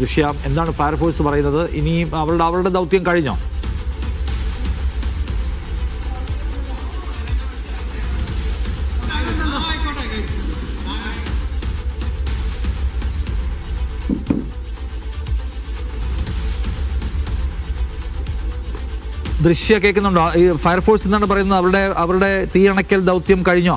ദൃശ്യ എന്താണ് ഫയർഫോഴ്സ് പറയുന്നത്. ഇനിയും അവരുടെ അവരുടെ ദൗത്യം കഴിഞ്ഞോ? ദൃശ്യ കേൾക്കുന്നുണ്ടോ? ഈ ഫയർഫോഴ്സ് എന്നാണ് പറയുന്നത് അവരുടെ അവരുടെ തീയണക്കൽ ദൗത്യം കഴിഞ്ഞോ?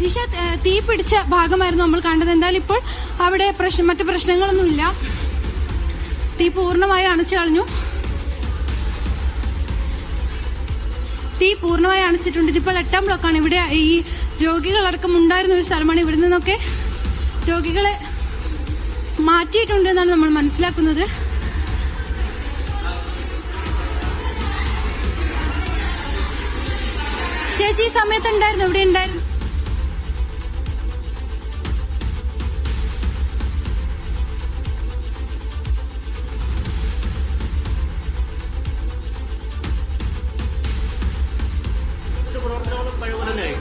നിഷാദ് ആ, തീ പിടിച്ച ഭാഗമായിരുന്നു നമ്മൾ കണ്ടത്. എന്തായാലും ഇപ്പോൾ അവിടെ പ്രശ്നം മറ്റു പ്രശ്നങ്ങളൊന്നുമില്ല. തീ പൂർണമായി അണച്ചു കളഞ്ഞു. തീ പൂർണമായി അണച്ചിട്ടുണ്ട്. ഇതിപ്പോൾ എട്ടാം ബ്ലോക്കാണ്. ഇവിടെ ഈ രോഗികളടക്കം ഉണ്ടായിരുന്ന ഒരു സ്ഥലമാണ്. ഇവിടെ നിന്നൊക്കെ രോഗികളെ മാറ്റിയിട്ടുണ്ട് എന്നാണ് നമ്മൾ മനസ്സിലാക്കുന്നത്. ചേച്ചി ഈ സമയത്ത് ഉണ്ടായിരുന്നു. ഇവിടെ ഉണ്ടായിരുന്നു.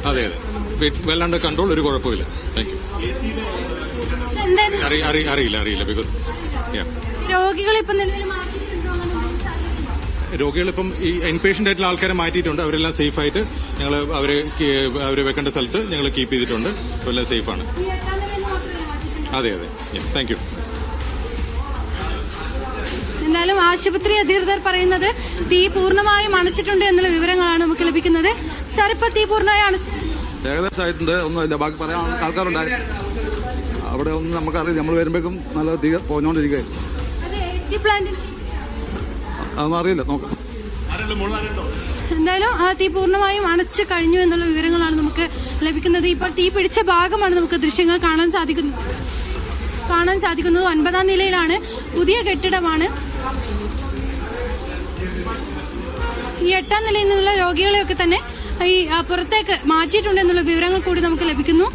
അതെ അതെ. ഇറ്റ്സ് വെൽ അണ്ടർ കൺട്രോൾ ഒരു കുഴപ്പമില്ല. താങ്ക് യു അറിയില്ല അറിയില്ല ബിക്കോസ്. രോഗികളിപ്പം ഈ ഇൻപേഷ്യന്റ് ആയിട്ടുള്ള ആൾക്കാരെ മാറ്റിയിട്ടുണ്ട്. അവരെല്ലാം സേഫ് ആയിട്ട് ഞങ്ങൾ അവരെ അവരെ വെക്കേണ്ട സ്ഥലത്ത് ഞങ്ങൾ കീപ്പ് ചെയ്തിട്ടുണ്ട്. എല്ലാം സേഫ് ആണ്. അതെ അതെ. താങ്ക് യു എന്തായാലും ആശുപത്രി അധികൃതർ പറയുന്നത് തീ പൂർണമായും അണച്ചിട്ടുണ്ട് എന്നുള്ള വിവരങ്ങളാണ് നമുക്ക് ലഭിക്കുന്നത്. സാർ ഇപ്പൊ തീ പൂർണമായി അണച്ചു ഏകദേശം ആയിട്ടുണ്ട്. ഒന്നുമില്ല. ബാക്കി പറയാൻ ആൾക്കാരുണ്ടായി. അവിടെ ഒന്നും നമുക്കറിയാം. നമ്മൾ വരുമ്പോഴേക്കും നല്ല തീ പോഞ്ഞോണ്ടിരിക്കുക അത് എ സി പ്ലാന്റിന് അതൊന്നും അറിയില്ല. നോക്കാം. എന്തായാലും ആ തീ പൂർണമായും അണച്ചു കഴിഞ്ഞു എന്നുള്ള വിവരങ്ങളാണ് നമുക്ക് ലഭിക്കുന്നത്. ഇപ്പോൾ തീ പിടിച്ച ഭാഗമാണ് നമുക്ക് ദൃശ്യങ്ങൾ കാണാൻ സാധിക്കുന്നത് കാണാൻ സാധിക്കുന്നത് ഒൻപതാം നിലയിലാണ്. പുതിയ കെട്ടിടമാണ്. ഈ എട്ടാം നിലയിൽ നിന്നുള്ള രോഗികളെയൊക്കെ തന്നെ ഈ പുറത്തേക്ക് മാറ്റിയിട്ടുണ്ട് എന്നുള്ള വിവരങ്ങൾ കൂടി നമുക്ക് ലഭിക്കുന്നു.